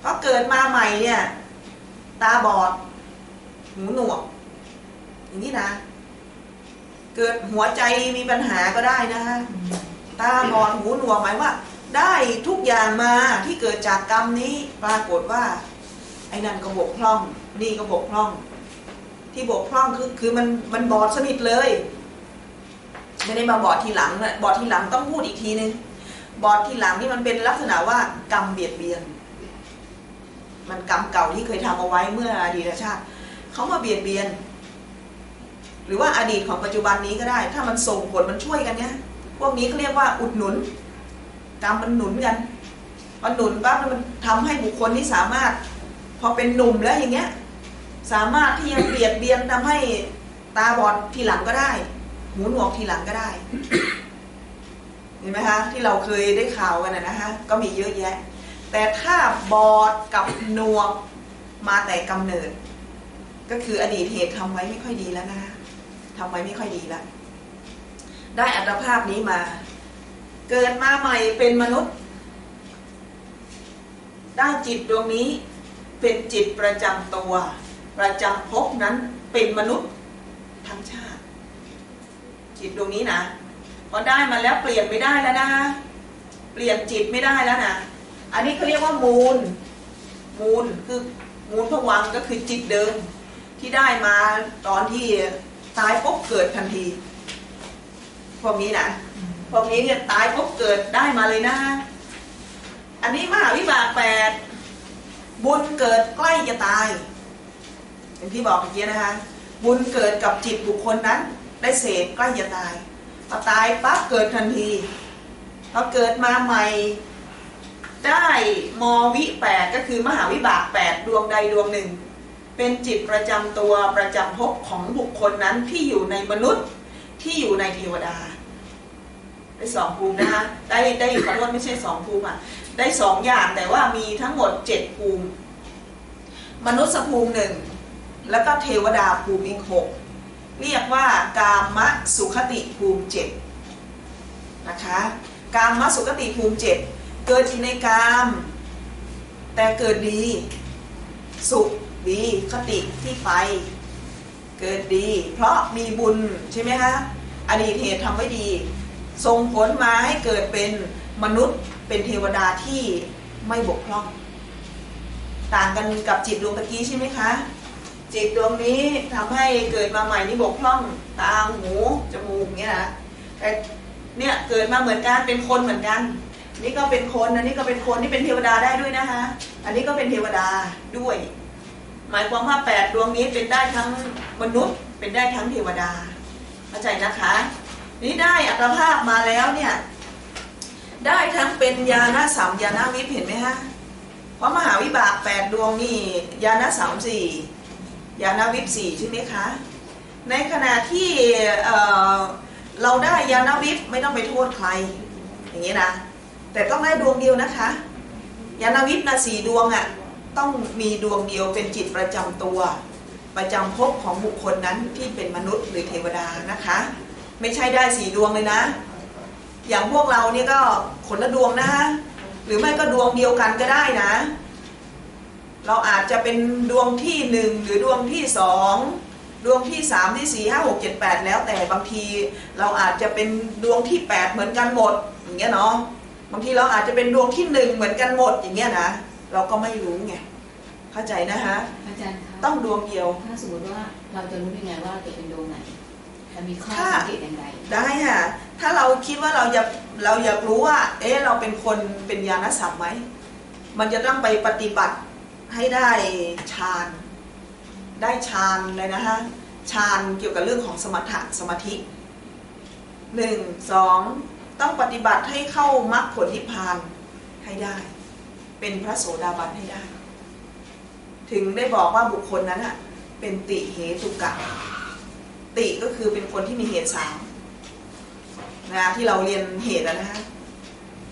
เพราะเกิดมาใหม่เนี่ย ตาบอด หูหนวก อย่างนี้นะ เกิดหัวใจมีปัญหาก็ได้นะฮะตาบอดหูหนวกหมายว่า ได้ทุกอย่างมาที่เกิดจากกรรมนี้ปรากฏว่า ไอ้นั่นก็บกพร่อง นี่ก็บกพร่อง ที่บกพร่องคือคือมันมันบอดสนิทเลยไม่ได้มาบอดทีหลังนะบอดทีหลังต้องพูดอีกทีนึงบอดทีหลังนี่มันเป็นลักษณะว่ากรรมเบียดเบียน มันกรรมเก่าที่เคยทำเอาไว้เมื่ออดีตชาติเขามาเบียดเบียน หรือว่าอดีตของปัจจุบันนี้ก็ได้ ถ้ามันส่งผลมันช่วยกันเนี่ยพวกนี้เขาเรียกว่าอุดหนุนกรรมมันหนุนกันพอหนุนปั๊บมันทำให้บุคคลที่สามารถ พอเป็นหนุ่มแล้วอย่างเงี้ย สามารถที่จะเบียดเบียนทำให้ตาบอดทีหลังก็ได้ หูหนวกทีหลังก็ได้เห็นไหมคะที่เราเคยได้ข่าวกันนะนะคะก็มีเยอะแยะ แต่ถ้าบอดกับหนวกมาแต่กำเนิด ก็คืออดีตเหตุทำไว้ไม่ค่อยดีแล้วนะคะทำไว้ไม่ค่อยดีแล้วได้อัตภาพนี้มา เกิดมาใหม่เป็นมนุษย์ ได้จิตดวงนี้เป็นจิตประจำตัว ประจำภพนั้นเป็นมนุษย์ทั้งชาติ จิตดวงนี้นะพอได้มาแล้วเปลี่ยนไม่ได้แล้วนะ เปลี่ยนจิตไม่ได้แล้วนะ อันนี้เขาเรียกว่ามูล มูลคือมูลพวังก็คือจิตเดิมที่ได้มาตอนที่ตายปุ๊บเกิดทันที พวกนี้นะพวกนี้เนี่ยตายปุ๊บเกิดได้มาเลยนะ อันนี้มหาวิบากแปดบุญเกิดใกล้จะตาย อย่างที่บอกเมื่อกี้นะคะ บุญเกิดกับจิตบุคคลนั้น ได้เสพใกล้จะตายพอตายปั๊บเกิดทันทีพอเกิดมาใหม่ ได้มวิแปดก็คือมหาวิบากแปดดวงใดดวงหนึ่ง เป็นจิตประจำตัวประจำภพของบุคคลนั้นที่อยู่ในมนุษย์ที่อยู่ในเทวดา ได้สองภูมินะคะได้ได้ขอโทษไม่ใช่สองภูมิอะได้สองอย่างแต่ว่ามีทั้งหมดเจ็ดภูมิ มนุษย์ภูมิหนึ่งแล้วก็เทวดาภูมิอีกหกเรียกว่ากามะสุขติภูมิเจ็ดนะคะกามะสุขติภูมิเจ็ด เกิดที่ในกาม แต่เกิดดี สุขดีคติที่ไป เกิดดี เพราะมีบุญใช่ไหมคะอดีตเหตุทำไว้ดีส่งผลมาให้เกิดเป็นมนุษย์เป็นเทวดาที่ไม่บกพร่อง ต่างกันกับจิตดวงตะกี้ใช่ไหมคะ จิตดวงนี้ทำให้เกิดมาใหม่นี่บกพร่องตาหูจมูกเงี้ยนะแต่เนี่ยเกิดมาเหมือนกันเป็นคนเหมือนกัน นี่ก็เป็นคนอันนี้ก็เป็นคนที่เป็นเทวดาได้ด้วยนะคะอันนี้ก็เป็นเทวดาด้วย หมายความว่าแปดดวงนี้เป็นได้ทั้งมนุษย์ เป็นได้ทั้งเทวดาเข้าใจนะคะ นี่ได้อัตภาพมาแล้วเนี่ยได้ทั้งเป็นยาณสามยาณวิปเห็นไหมฮะเพราะมหาวิบากแปดดวงนี่ยาณสามสี่ยาณวิปสี่ใช่ไหมคะในขณะที่เเราได้ยาณวิปไม่ต้องไปโทษใครอย่างนี้นะ แต่ต้องได้ดวงเดียวนะคะยาณวิปนะสี่ดวงอะ่ะต้องมีดวงเดียวเป็นจิตประจำตัว ประจำภพของบุคคลนั้นที่เป็นมนุษย์หรือเทวดานะคะ ไม่ใช่ได้สี่ดวงเลยนะ อย่างพวกเราเนี่ยก็คนละดวงนะคะหรือไม่ก็ดวงเดียวกันก็ได้นะ เราอาจจะเป็นดวงที่หนึ่งหรือดวงที่สองดวงที่สามที่สี่ห้าหกเจ็ดแปดแล้วแต่บางที เราอาจจะเป็นดวงที่แปดเหมือนกันหมดอย่างเงี้ยเนาะ บางทีเราอาจจะเป็นดวงที่หนึ่งเหมือนกันหมดอย่างเงี้ยนะเราก็ไม่รู้ไงเข้าใจนะคะอาจารย์คะต้องดวงเดียว ถ้าสมมติว่าเราจะรู้ได้ไงว่าจะเป็นดวงไหนจะมีข้อถ้าสังเกตอย่างไรได้ค่ะถ้าเราคิดว่าเราอยากเราอยากรู้ว่า เอ๊ะเราเป็นคนเป็นญาณสัมไหมมันจะต้องไปปฏิบัติให้ได้ฌานได้ฌานเลยนะคะฌานเกี่ยวกับเรื่องของสมถะสมาธิหนึ่งสอง ต้องปฏิบัติให้เข้ามรรคผลนิพพานให้ได้ เป็นพระโสดาบันให้ได้ ถึงได้บอกว่าบุคคลนั้นอะเป็นติเหตุกะ ติก็คือเป็นคนที่มีเหตุสามนะที่เราเรียนเหตุแล้วนะฮะ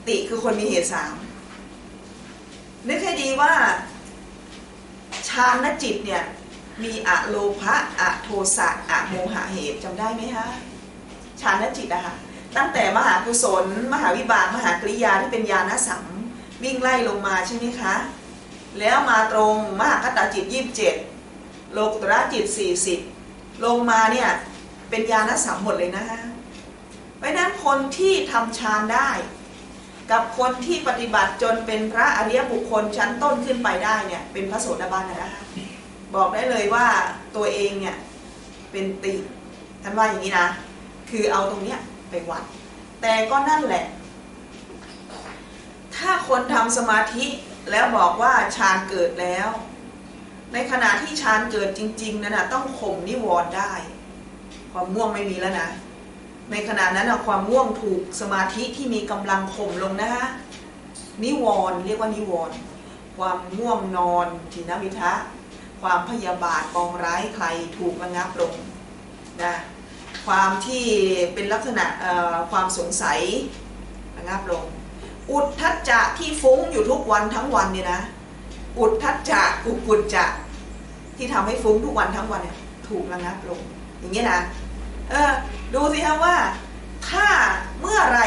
ติคือคนมีเหตุสามนึกให้ดีว่าฌานจิตเนี่ยมีอะโลภะอะโทสะอะโมหะเหตุจำได้ไหมคะฌานจิตอะค่ะ ตั้งแต่มหากุศล มหาวิบากมหากริยาที่เป็นญาณสัมวิ่งไล่ลงมาใช่ไหมคะ แล้วมาตรงมหาคตาจิตยี่สิบเจ็ดโลกุตระจิตสี่สิบลงมาเนี่ยเป็นญาณสัมหมดเลยนะฮะเพราะนั้นคนที่ทำฌานได้ กับคนที่ปฏิบัติจนเป็นพระอริยบุคคลชั้นต้นขึ้นไปได้เนี่ยเป็นพระโสดาบันนะนะคะบอกได้เลยว่าตัวเองเนี่ยเป็นติท่านว่าอย่างนี้นะ คือเอาตรงเนี้ย ไปวัด แต่ก็นั่นแหละ ถ้าคนทำสมาธิแล้วบอกว่าฌานเกิดแล้ว ในขณะที่ฌานเกิดจริง ๆนั่นนะต้องข่มนิวรณ์ได้ ความง่วงไม่มีแล้วนะในขณะนั้นนะความง่วงถูกสมาธิที่มีกำลังข่มลงนะคะนิวรณ์เรียกว่านิวรณ์ความง่วงนอนทินมิทะ ความพยาบาทปองร้ายใครถูกระงับลงนะ ความที่เป็นลักษณะความสงสัยระงับลง อุทธัจจะที่ฟุ้งอยู่ทุกวันทั้งวันเนี่ยนะ อุทธัจจะกุกุจจะที่ทำให้ฟุ้งทุกวันทั้งวันเนี่ยถูกระงับลง อย่างนี้นะเออดูสิครับว่า ถ้าเมื่อไร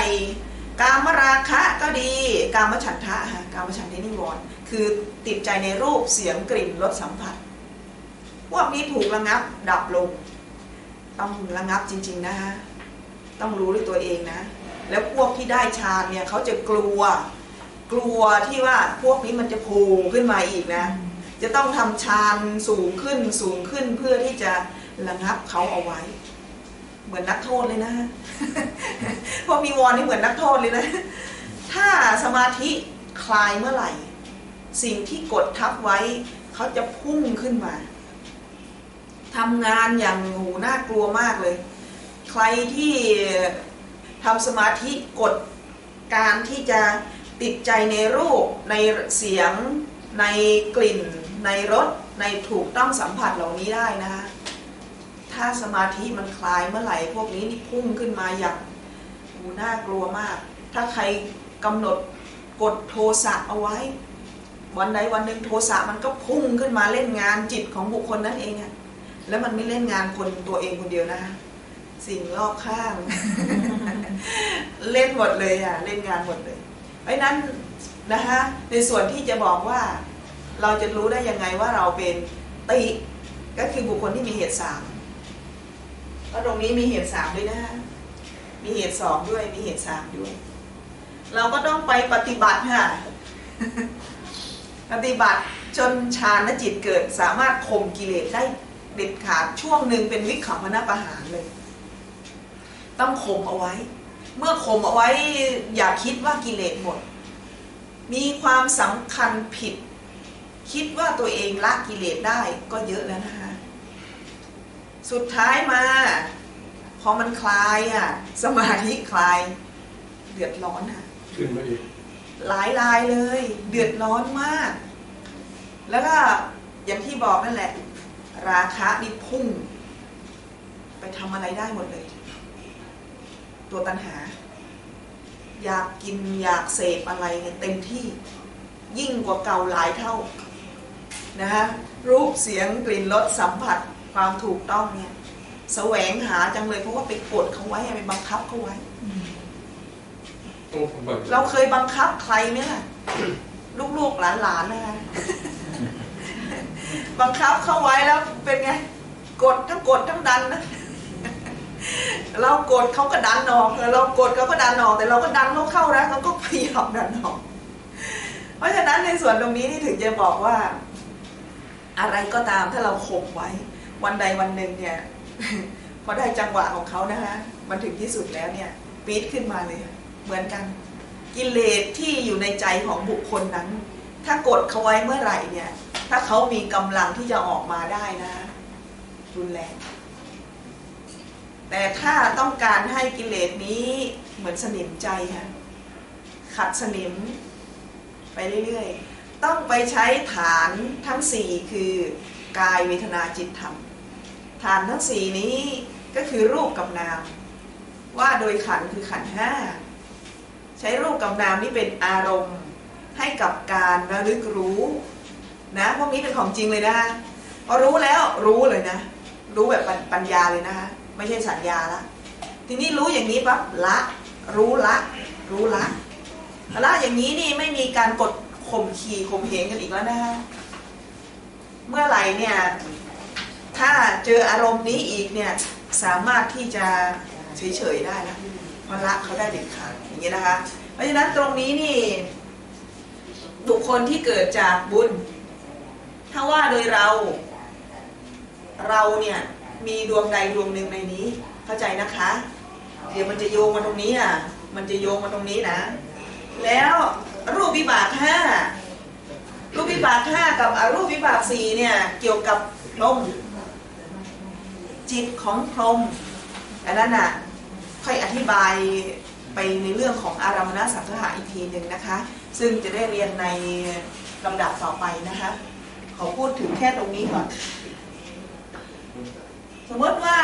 กามราคะก็ดี กามฉันทะฮะกามฉันทะนิวรณ์คือติดใจในรูปเสียงกลิ่นรสสัมผัส พวกนี้ถูกระงับดับลง ต้องระงับจริง ๆ นะฮะต้องรู้ด้วยตัวเองนะ แล้วพวกที่ได้ฌานเนี่ยเขาจะกลัว กลัวที่ว่าพวกนี้มันจะโผล่ขึ้นมาอีกนะ จะต้องทำฌานสูงขึ้นสูงขึ้นเพื่อที่จะระงับเขาเอาไว้ เหมือนนักโทษเลยนะพวกมีวรนี่เหมือนนักโทษเลยนะ ถ้าสมาธิคลายเมื่อไหร่ สิ่งที่กดทับไว้ เขาจะพุ่งขึ้นมา ทำงานอย่างโหน่ากลัวมากเลย ใครที่ทำสมาธิกดการที่จะติดใจในรูป ในเสียง ในกลิ่น ในรสในถูกต้องสัมผัสเหล่านี้ได้นะคะถ้าสมาธิมันคลายเมื่อไหร่พวกนี้นี่พุ่งขึ้นมาอย่างโหน่ากลัวมาก ถ้าใครกำหนดกดโทสะเอาไว้ วันใดวันหนึ่งโทสะมันก็พุ่งขึ้นมาเล่นงานจิตของบุคคลนั่นเองอะ แล้วมันไม่เล่นงานคนตัวเองคนเดียวนะคะสิ่งรอบข้าง เล่นหมดเลยอะเล่นงานหมดเลย เพราะนั้นนะคะในส่วนที่จะบอกว่า เราจะรู้ได้ยังไงว่าเราเป็นติก็คือบุคคลที่มีเหตุสามเพราะตรงนี้มีเหตุสามด้วยนะคะมีเหตุสองด้วยมีเหตุสามด้วย เราก็ต้องไปปฏิบัติค่ะปฏิบัติจนฌานจิตเกิดสามารถข่มกิเลสได้ เด็ดขาดช่วงหนึ่งเป็นวิกขำพนาประหารเลย ต้องข่มเอาไว้ เมื่อข่มเอาไว้อย่าคิดว่ากิเลสหมด มีความสำคัญผิด คิดว่าตัวเองละกิเลสได้ก็เยอะแล้วนะคะสุดท้ายมาพอมันคลายอะ สมาธิคลาย เดือดร้อนอะขึ้นมาอีกหลายรายเลย เดือดร้อนมาก แล้วก็อย่างที่บอกนั่นแหละ ราคะนี่พุ่ง ไปทำอะไรได้หมดเลย ตัวตัณหา อยากกินอยากเสพอะไรเนี่ยเต็มที่ ยิ่งกว่าเก่าหลายเท่านะฮะรูปเสียงกลิ่นรสสัมผัสความถูกต้องเนี่ยแสวงหาจังเลยเพราะว่าไปกดเขาไว้ไปบังคับเขาไว้โอ้ผมบอกเราเคยบังคับใครไหมล่ะ ลูกๆหลานๆนะคะ บังคับเข้าไว้แล้วเป็นไง กดทั้งกดทั้งดันนะเรากดเขาก็ดันออกเออเรากดเขาก็ดันออกแต่เราก็ดันเขาเข้านะเขาก็พยายามดันออก เพราะฉะนั้นในส่วนตรงนี้นี่ถึงจะบอกว่า อะไรก็ตามถ้าเราข่มไว้ วันใดวันหนึ่งเนี่ยพอได้จังหวะของเขานะคะมันถึงที่สุดแล้วเนี่ยปี๊ดขึ้นมาเลย เหมือนกัน กิเลสที่อยู่ในใจของบุคคลนั้น ถ้ากดเขาไว้เมื่อไหร่เนี่ย ถ้าเขามีกำลังที่จะออกมาได้นะรุนแรง แต่ถ้าต้องการให้กิเลสนี้เหมือนสนิมใจค่ะขัดสนิมไปเรื่อยๆ ต้องไปใช้ฐานทั้งสี่คือกายเวทนาจิตธรรม ฐานทั้งสี่นี้ก็คือรูปกับนาม ว่าโดยขันคือขันห้าใช้รูปกับนามนี้เป็นอารมณ์ให้กับการระลึกรู้ นะพวกนี้เป็นของจริงเลยนะคะพอรู้แล้วรู้เลยนะ รู้แบบปัญญาเลยนะคะไม่ใช่สัญญาละทีนี้รู้อย่างนี้ปั๊บละ รู้ละ รู้ละละอย่างนี้นี่ไม่มีการกดขข่มขี่ข่มเหงกันอีกแล้วนะคะเมื่อไหร่เนี่ยถ้าเจออารมณ์นี้อีกเนี่ยสามารถที่จะเฉยๆได้นะเพราะละเขาได้เด็ดขาดอย่างนี้นะคะ เพราะฉะนั้นตรงนี้นี่บุคคลที่เกิดจากบุญ ถ้าว่าโดยเรา เราเนี่ยมีดวงใดดวงหนึ่งในนี้ เข้าใจนะคะ เดี๋ยวมันจะโยงมาตรงนี้อะ มันจะโยงมาตรงนี้นะ แล้วรูปวิบากห้ารูปวิบากห้ากับอรูปวิบากสี่เนี่ยเกี่ยวกับพรมจิตของพรมอันนั้นน่ะค่อยอธิบายไปในเรื่องของอารามณสังหะอีกทีหนึ่งนะคะ ซึ่งจะได้เรียนในลำดับต่อไปนะคะ อพูดถึงแค่ตรงนี้ก่อน สมมติว่า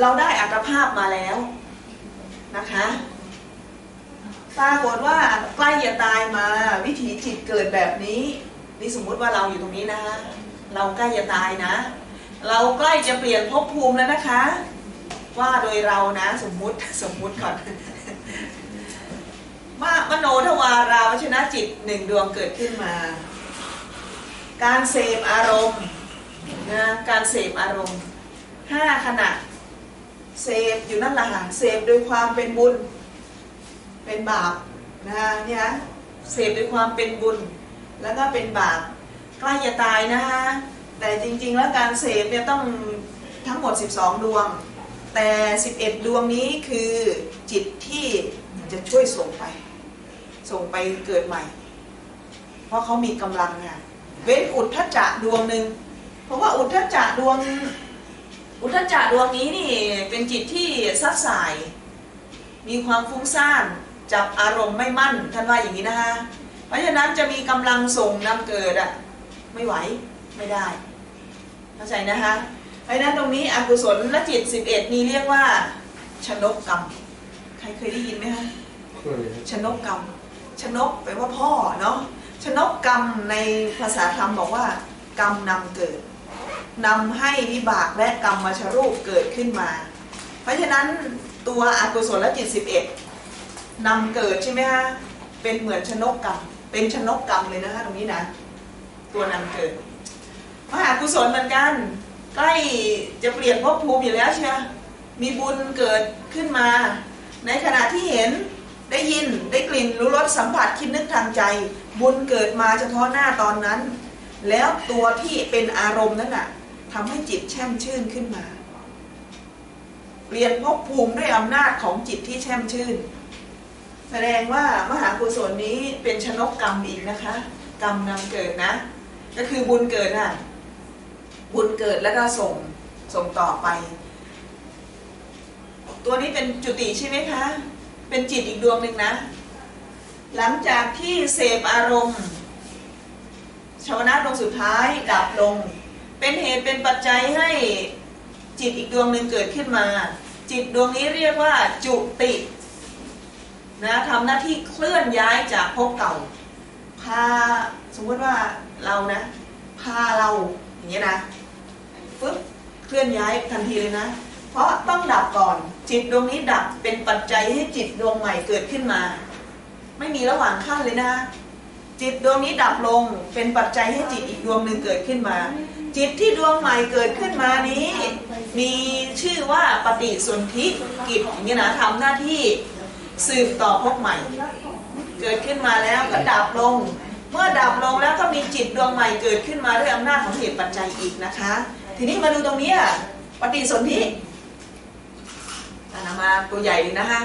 เราได้อัตภาพมาแล้วนะคะปรากฏว่าใกล้จะตายมาวิถีจิตเกิดแบบนี้นี่สมมุติว่าเราอยู่ตรงนี้นะคะเราใกล้จะตายนะ เราใกล้จะเปลี่ยนภพภูมิแล้วนะคะ ว่าโดยเรานะ สมมุติสมมุติก่อนมามโนทวาราวชนะจิตหนึ่งดวงเกิดขึ้นมา การเสพอารมณ์นะการเสพอารมณ์ห้าขณะเสพอยู่นั่นแหละค่ะเสพโดยความเป็นบุญเป็นบาปนะคะเนี่ยเสพด้วยความเป็นบุญ แล้วก็เป็นบาปใกล้จะตายนะคะแต่จริงๆแล้วการเสพเนี่ยต้องทั้งหมด 12 ดวง แต่ 11 ดวงนี้คือจิตที่จะช่วยส่งไป ส่งไปเกิดใหม่ เพราะเขามีกำลังค่ะ เว้นอุทธจักดวงหนึ่งเพราะว่าอุทธจักดวง อุทธจักดวงนี้นี่เป็นจิตที่ซัดสาย มีความฟุ้งซ่านจับอารมณ์ไม่มั่นท่านว่าอย่างนี้นะคะเพราะฉะนั้นจะมีกำลังส่งนำเกิดอะไม่ไหวไม่ได้เข้าใจนะคะเพราะฉะนั้นตรงนี้อกุศลและจิต 11 นี้เรียกว่าชนกกรรมใครเคยได้ยินไหมคะเคยชนกกรรมชนกแปลว่าพ่อเนาะ ชนกกรรมในภาษาธรรมบอกว่า กรรมนำเกิดนำให้วิบากและกรรมมาชรูปเกิดขึ้นมา เพราะฉะนั้นตัวอกุศลจิต 11นำเกิดใช่ไหมฮะเป็นเหมือนชนกกรรม เป็นชนกกรรมเลยนะคะตรงนี้นะ ตัวนำเกิดมหากุศลเหมือนกัน ใกล้จะเปลี่ยนภพภูมิอยู่แล้วใช่ไหมมีบุญเกิดขึ้นมา ในขณะที่เห็นได้ยินได้กลิ่นรู้รสสัมผัสคิดนึกทางใจ บุญเกิดมาเฉพาะหน้าตอนนั้น แล้วตัวที่เป็นอารมณ์นั้นน่ะทำให้จิตแช่มชื่นขึ้นมาเปลี่ยนภพภูมิด้วยอำนาจของจิตที่แช่มชื่น แสดงว่ามหากุศลนี้เป็นชนกกรรมอีกนะคะ กรรมนำเกิดนะ ก็คือบุญเกิดน่ะบุญเกิดแล้วก็ส่งส่งต่อไป ตัวนี้เป็นจุติใช่ไหมคะ เป็นจิตอีกดวงหนึ่งนะ หลังจากที่เสพอารมณ์ชาวนะดวงสุดท้ายดับลง เป็นเหตุเป็นปัจจัยให้จิตอีกดวงหนึ่งเกิดขึ้นมา จิตดวงนี้เรียกว่าจุตินะทำหน้าที่เคลื่อนย้ายจากภพเก่า พาสมมติว่าเรานะ พาเราอย่างเงี้ยนะฟึ๊บเคลื่อนย้ายทันทีเลยนะ เพราะต้องดับก่อน จิตดวงนี้ดับเป็นปัจจัยให้จิตดวงใหม่เกิดขึ้นมา ไม่มีระหว่างขั้นเลยนะ จิตดวงนี้ดับลงเป็นปัจจัยให้จิตอีกดวงหนึ่งเกิดขึ้นมา จิตที่ดวงใหม่เกิดขึ้นมานี้ มีชื่อว่าปฏิสนธิกิจอย่างนี้นะทำหน้าที่สืบต่อภพใหม่ เกิดขึ้นมาแล้วก็ดับลง เมื่อดับลงแล้วก็มีจิตดวงใหม่เกิดขึ้นมาด้วยอำนาจของเหตุปัจจัยอีกนะคะ ทีนี้มาดูตรงนี้ปฏิสนธิอนามาตัวใหญ่เลยนะคะ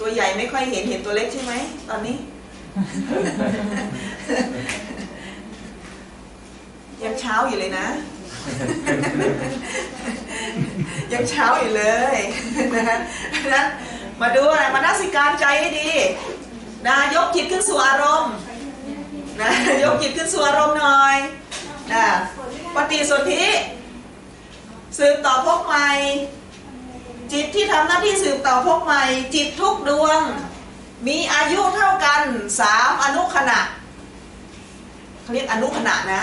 ตัวใหญ่ไม่ค่อยเห็นเห็นตัวเล็กใช่ไหมตอนนี้ ยังเช้าอยู่เลยนะ ยังเช้าอยู่เลยนะนมาดูอะไรมานัสิการใจให้ดีนะยกจิตขึ้นสู่อารมณ์นะยกจิตขึ้นสู่อารมณ์หน่อยนะปฏิสนธิสืบต่อพบใหม่ จิตที่ทำหน้าที่สืบต่อพบใหม่ จิตทุกดวง มีอายุเท่ากันสามอนุขณะเขาเรียกอนุขณะนะ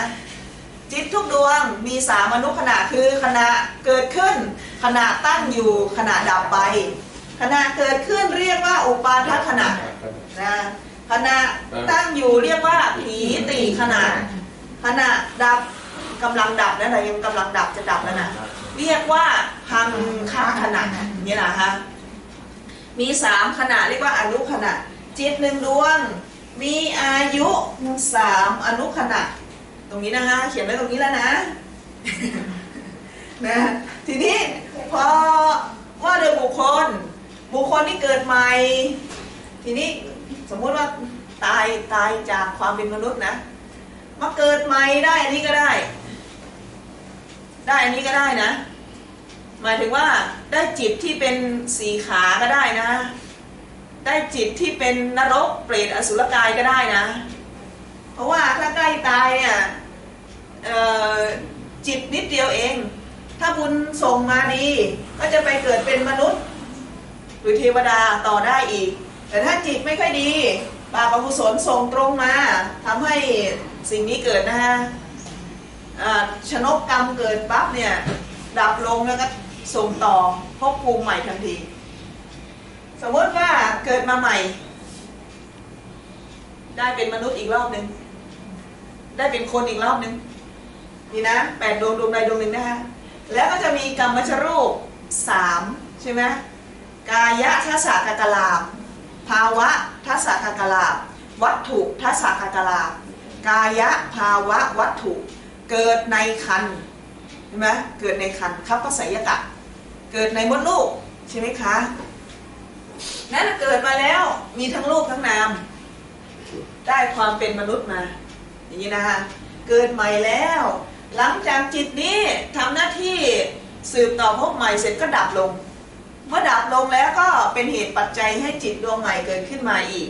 จิตทุกดวงมีสามอนุขณะคือขณะเกิดขึ้น ขณะตั้งอยู่ขณะดับไป ขณะเกิดขึ้นเรียกว่าอุปาทขณะนะขณะตั้งอยู่เรียกว่าผีติขณะขณะดับกำลังดับนะเรายังกำลังดับจะดับแล้วนะ เรียกว่าพังคาขณะนี่นะฮะมีสามขณะเรียกว่าอนุขณะ จิตหนึ่งดวง มีอายุสามอนุขณะ ตรงนี้นะฮะเขียนไว้ตรงนี้แล้วนะนะทีนี้พอว่าโดยบุคคล บุคคลที่เกิดใหม่ ทีนี้สมมุติว่าตายตายจากความเป็นมนุษย์นะมาเกิดใหม่ได้อันนี้ก็ได้ ได้อันนี้ก็ได้นะ หมายถึงว่าได้จิตที่เป็นสีขาก็ได้นะ ได้จิตที่เป็นนรกเปรตอสุรกายก็ได้นะ เพราะว่าถ้าใกล้ตายเนี่ยเอ่อจิตนิดเดียวเอง ถ้าบุญส่งมาดี ก็จะไปเกิดเป็นมนุษย์ หรือเทวดาต่อได้อีก แต่ถ้าจิตไม่ค่อยดี บาปอกุศลส่งตรงมาทำให้สิ่งนี้เกิดนะฮะ ชนกกรรมเกิดปั๊บเนี่ยดับลงแล้วก็ส่งต่อภพภูมิใหม่ทันที สมมติว่าเกิดมาใหม่ ได้เป็นมนุษย์อีกรอบหนึ่งได้เป็นคนอีกรอบหนึ่งนี่นะแปดดวงดวงใดดวงหนึ่งนะฮะแล้วก็จะมีกรรมชรูปสามใช่ไหมกายะทัสสะกะกลาภาวะทัสสะกะกลาวัตถุทัสสะกะกลากายะภาวะวัตถุ เกิดในคันใช่ไหมเกิดในคันครับพระสยกะ เกิดในมดลูกใช่ไหมคะนั่นเกิดมาแล้วมีทั้งรูปทั้งนาม ได้ความเป็นมนุษย์มา อย่างนี้นะคะเกิดใหม่แล้ว หลังจากจิตนี้ทำหน้าที่สืบต่อภพใหม่เสร็จก็ดับลง เมื่อดับลงแล้วก็เป็นเหตุปัจจัยให้จิตดวงใหม่เกิดขึ้นมาอีก